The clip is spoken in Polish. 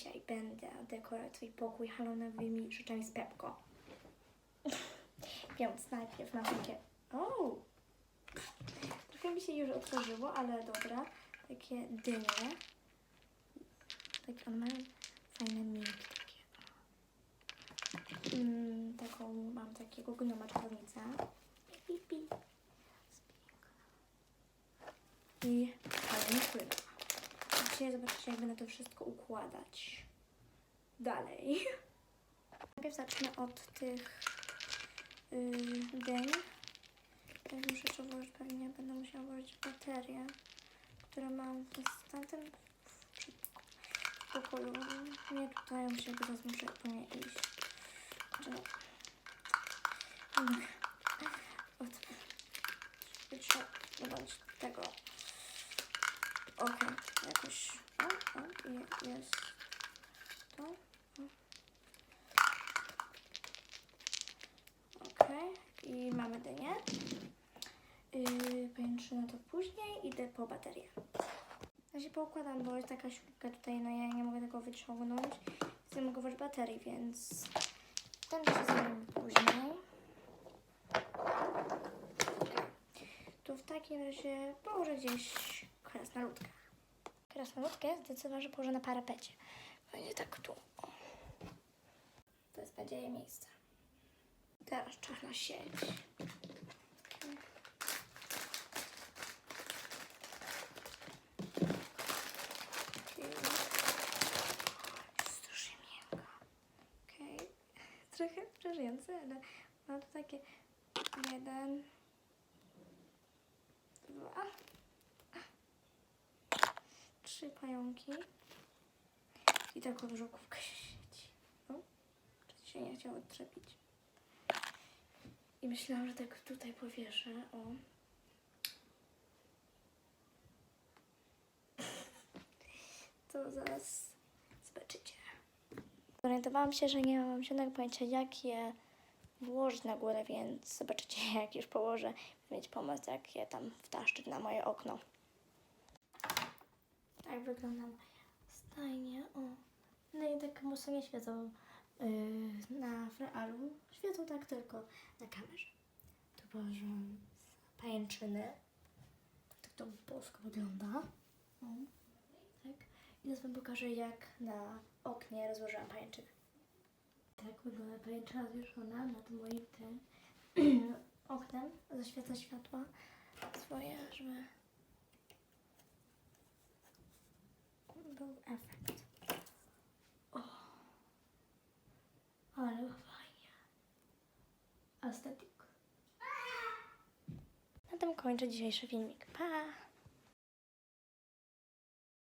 Dzisiaj będę dekorować swój pokój halonowymi rzeczami z Pepko. Więc najpierw mam takie... O! Trochę mi się już otworzyło, ale dobra. Takie dynie. Takie one mają fajne minki takie. Mm, taką mam takiego gnoma czarownica. I fajnie pływa. Dzisiaj zobaczycie, jak będę to wszystko układać. Dalej. Najpierw zacznę od tych yy, dyń. Pewnie muszę włożyć, pewnie będę musiała włożyć baterię, które mam w tamtym pokoju. Nie tutaj, muszę teraz muszę po nie iść. Znaczy, mogę. Od... Trzeba dodać tego. Okej, jakoś. O, o, je, jest to. O. Okej, i mamy dynię. Yy, Pajęczynę to później, idę po baterię. Ja się poukładam, bo jest taka śrubka tutaj, no ja nie mogę tego wyciągnąć. Nie mogę włożyć baterii, więc będę się zajmę później. To w takim razie położę gdzieś krasnoludkę. Krasnoludkę zdecydowałam, że położę na parapecie. Będzie tak tu. To jest będzie jej miejsce. Teraz czarna sieć. Trochę przerażające, ale mam tu takie jeden, dwa, trzy pająki i taką żółkówkę się siedzi. O, czy się nie chciało odczepić. I myślałam, że tak tutaj powieszę, o. To zaraz zobaczycie. Zorientowałam się, że nie mam żadnego pojęcia, jak je włożyć na górę, więc zobaczycie, jak już położę, mieć pomysł, jak je tam wtaszczyć na moje okno. Tak wygląda moja stajnia. O. No i tak mocno nie świecą yy, na realu. Świecą tak tylko na kamerze. Tu położyłam pajęczyny. Tak to bosko wygląda. O. Tak. I teraz Wam pokażę, jak na oknie rozłożyłam pajęczynę. Tak wygląda pajęczyna zwieszona nad moim tym oknem. Zaświeca światła swoje, żeby był efekt. O, ale fajnie. Estetyk. Na tym kończę dzisiejszy filmik. Pa!